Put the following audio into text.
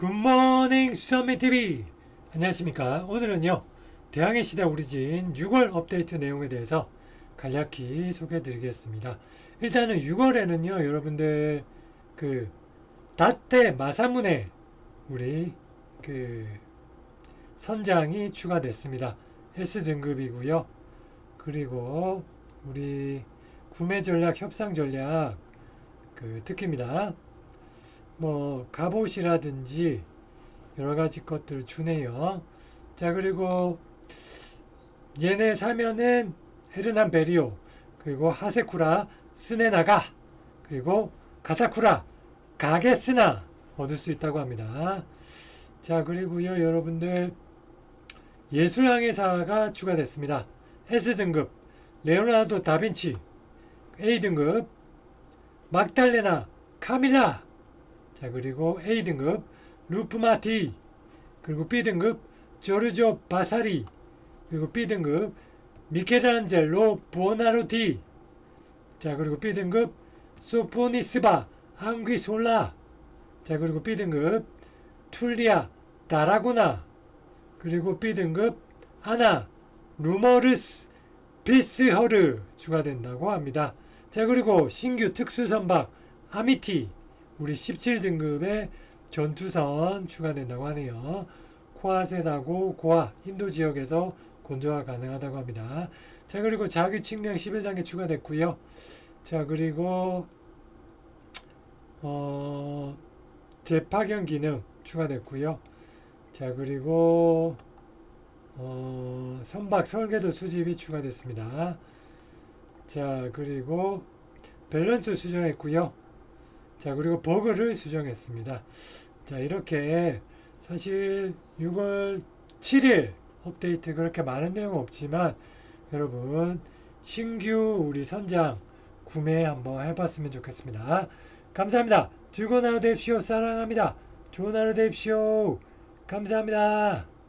굿모닝 수선미TV 안녕하십니까? 오늘은요 대항해 시대 오리진 6월 업데이트 내용에 대해서 간략히 소개해 드리겠습니다. 일단은 6월에는요 여러분들 그 다테 마사문에 우리 그 선장이 추가됐습니다. S등급이고요. 그리고 우리 구매 전략 협상 전략 그 특기입니다 뭐 갑옷이라든지 여러 가지 것들 주네요. 자 그리고 얘네 사면은 헤르난 베리오 그리고 하세쿠라 스네나가 그리고 가타쿠라 가게스나 얻을 수 있다고 합니다. 자 그리고요 여러분들 예술항해사가 추가됐습니다. S 등급 레오나르도 다빈치 A 등급 막달레나 카밀라 자 그리고 A 등급 루프마티 그리고 B 등급 조르조 바사리 그리고 B 등급 미켈란젤로 부오나로티. 자 그리고 B 등급 소포니스바 앙귀솔라. 자 그리고 B 등급 툴리아 다라구나. 그리고 B 등급 아나 루머르스 비스허르 추가된다고 합니다. 자 그리고 신규 특수 선박 아미티 우리 17등급의 전투선 추가된다고 하네요. 코아세다고 고아 인도 지역에서 건조가 가능하다고 합니다. 자 그리고 자규 측량 11단계 추가됐고요. 자 그리고 어 재파견 기능 추가됐고요. 자 그리고 어 선박 설계도 수집이 추가됐습니다. 자 그리고 밸런스 수정했고요. 자 그리고 버그를 수정했습니다. 자 이렇게 사실 6월 7일 업데이트 그렇게 많은 내용 없지만 여러분 신규 우리 선장 구매 한번 해봤으면 좋겠습니다. 감사합니다. 즐거운 하루 되십시오. 사랑합니다. 좋은 하루 되십시오. 감사합니다.